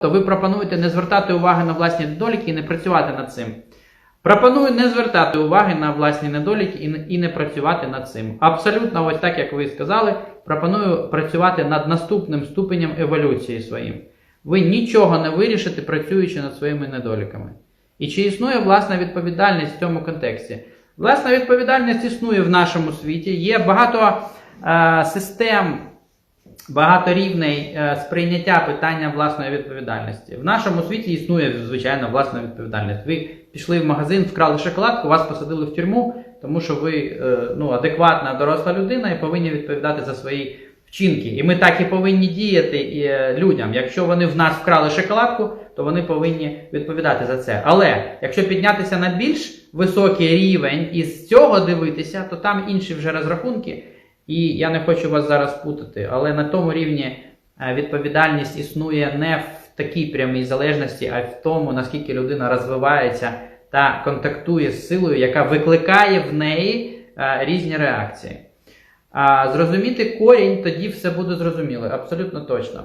то ви пропонуєте не звертати уваги на власні недоліки і не працювати над цим. Пропоную не звертати уваги на власні недоліки і не, працювати над цим. Абсолютно, ось так як ви сказали, пропоную працювати над наступним ступенем еволюції своїм. Ви нічого не вирішите, працюючи над своїми недоліками. І чи існує власна відповідальність в цьому контексті? Власна відповідальність існує в нашому світі. Є багато е, систем, багато рівней е, сприйняття питання власної відповідальності. В нашому світі існує, звичайно, власна відповідальність. Ви пішли в магазин, вкрали шоколадку, вас посадили в тюрму, тому що ви е, ну, адекватна доросла людина і повинні відповідати за свої вчинки. І ми так і повинні діяти е, людям. Якщо вони в нас вкрали шоколадку, то вони повинні відповідати за це. Але якщо піднятися на більш високий рівень і з цього дивитися, то там інші вже розрахунки. І я не хочу вас зараз путати, але на тому рівні е, відповідальність існує не в такій прямій залежності, а в тому, наскільки людина розвивається та контактує з силою, яка викликає в неї е, різні реакції. Зрозуміти корінь, тоді все буде зрозуміло, абсолютно точно.